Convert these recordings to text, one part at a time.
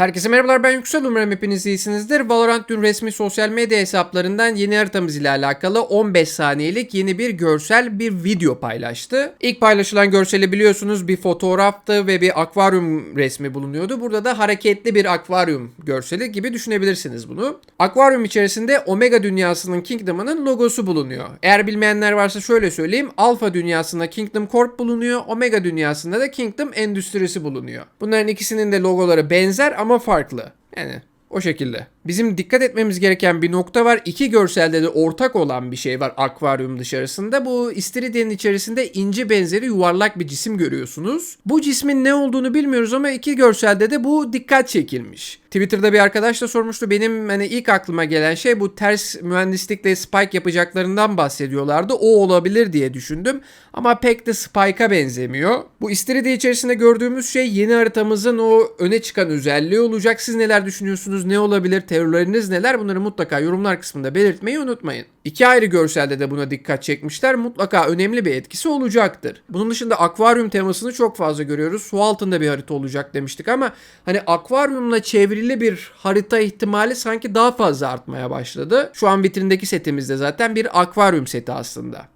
Herkese merhabalar ben Yüksel umarım hepiniz iyisinizdir. Valorant dün resmi sosyal medya hesaplarından yeni haritamız ile alakalı 15 saniyelik yeni bir görsel bir video paylaştı. İlk paylaşılan görseli biliyorsunuz bir fotoğraftı ve bir akvaryum resmi bulunuyordu. Burada da hareketli bir akvaryum görseli gibi düşünebilirsiniz bunu. Akvaryum içerisinde Omega dünyasının Kingdom'ının logosu bulunuyor. Eğer bilmeyenler varsa şöyle söyleyeyim. Alpha dünyasında Kingdom Corp bulunuyor. Omega dünyasında da Kingdom Endüstrisi bulunuyor. Bunların ikisinin de logoları benzer ama farklı. Yani o şekilde. Bizim dikkat etmemiz gereken bir nokta var. İki görselde de ortak olan bir şey var akvaryum dışarısında. Bu istiridyenin içerisinde inci benzeri yuvarlak bir cisim görüyorsunuz. Bu cismin ne olduğunu bilmiyoruz ama iki görselde de bu dikkat çekilmiş. Twitter'da bir arkadaş da sormuştu. Benim hani ilk aklıma gelen şey bu ters mühendislikle spike yapacaklarından bahsediyorlardı. O olabilir diye düşündüm. Ama pek de spike'a benzemiyor. Bu istiridye içerisinde gördüğümüz şey yeni haritamızın o öne çıkan özelliği olacak. Siz neler düşünüyorsunuz? Ne olabilir? Teorileriniz neler? Bunları mutlaka yorumlar kısmında belirtmeyi unutmayın. İki ayrı görselde de buna dikkat çekmişler. Mutlaka önemli bir etkisi olacaktır. Bunun dışında akvaryum temasını çok fazla görüyoruz. Su altında bir harita olacak demiştik ama hani akvaryumla çevrili bir harita ihtimali sanki daha fazla artmaya başladı. Şu an vitrindeki setimizde zaten bir akvaryum seti aslında.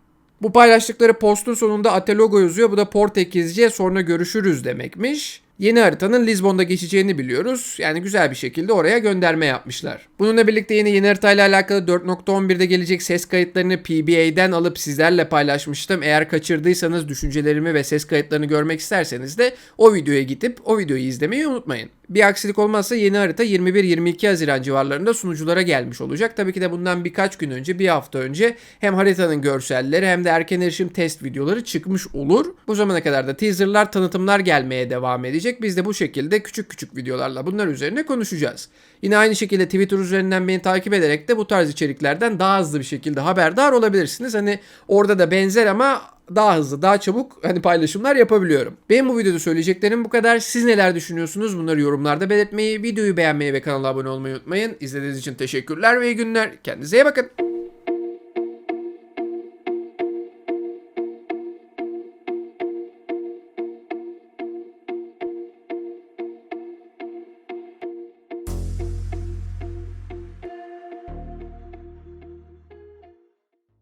Bu paylaştıkları postun sonunda Atelogo yazıyor. Bu da Portekizce sonra görüşürüz demekmiş. Yeni haritanın Lizbon'da geçeceğini biliyoruz. Yani güzel bir şekilde oraya gönderme yapmışlar. Bununla birlikte yine yeni haritayla alakalı 4.11'de gelecek ses kayıtlarını PBA'den alıp sizlerle paylaşmıştım. Eğer kaçırdıysanız düşüncelerimi ve ses kayıtlarını görmek isterseniz de o videoya gidip o videoyu izlemeyi unutmayın. Bir aksilik olmazsa yeni harita 21-22 Haziran civarlarında sunuculara gelmiş olacak. Tabii ki de bundan birkaç gün önce, bir hafta önce hem haritanın görselleri hem de erken erişim test videoları çıkmış olur. Bu zamana kadar da teaserlar, tanıtımlar gelmeye devam edecek. Biz de bu şekilde küçük küçük videolarla bunlar üzerine konuşacağız. Yine aynı şekilde Twitter üzerinden beni takip ederek de bu tarz içeriklerden daha hızlı bir şekilde haberdar olabilirsiniz. Hani orada da benzer ama daha hızlı, daha çabuk hani paylaşımlar yapabiliyorum. Benim bu videoda söyleyeceklerim bu kadar. Siz neler düşünüyorsunuz? Bunları yorumlarda belirtmeyi, videoyu beğenmeyi ve kanala abone olmayı unutmayın. İzlediğiniz için teşekkürler ve iyi günler. Kendinize iyi bakın.